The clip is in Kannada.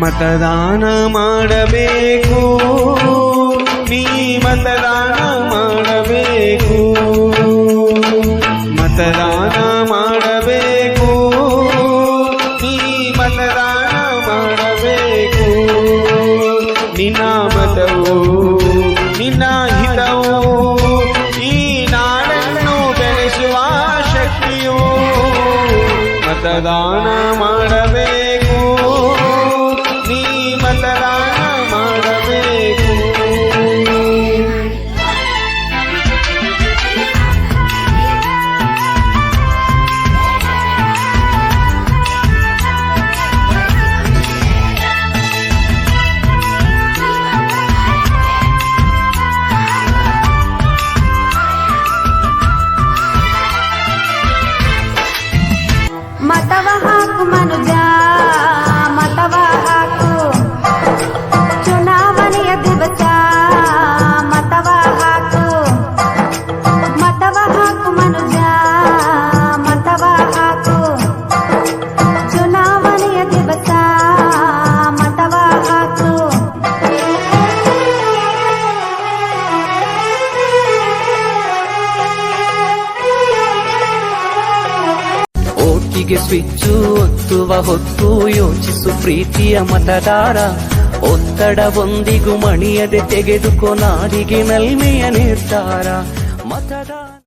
ಮತದಾನ ಮಾಡಬೇಕು. ನೀ ಮತದಾನ ಮಾಡಬೇಕು. ಮತದಾನ ಮಾಡಬೇಕು. ನೀ ಮತದಾನ ಮಾಡಬೇಕು. ನಿನ್ನ ಮತವು, ನಿನ್ನ ಹಿತವು, ಈ ನಾಡನ್ನು ಬೆಳೆಸುವ ಶಕ್ತಿಯು. ಮತದಾನ ಮಾಡಬೇಕು. ಮತವ ಹಾಕು ಓಟಿಗೆ ಸ್ವಿಚ್ಚು ಒತ್ತುವ ಹೊತ್ತು ಯೋಚಿಸು ಪ್ರೀತಿಯ ಮತದಾರ. ಒತ್ತಡವೊಂದಿಗೂ ಮಣಿಯದೆ ತೆಗೆದುಕೊ ನಾಡಿಗೆ ನಲ್ಮೆಯ ನಿರ್ಧಾರ. ಮತದಾರ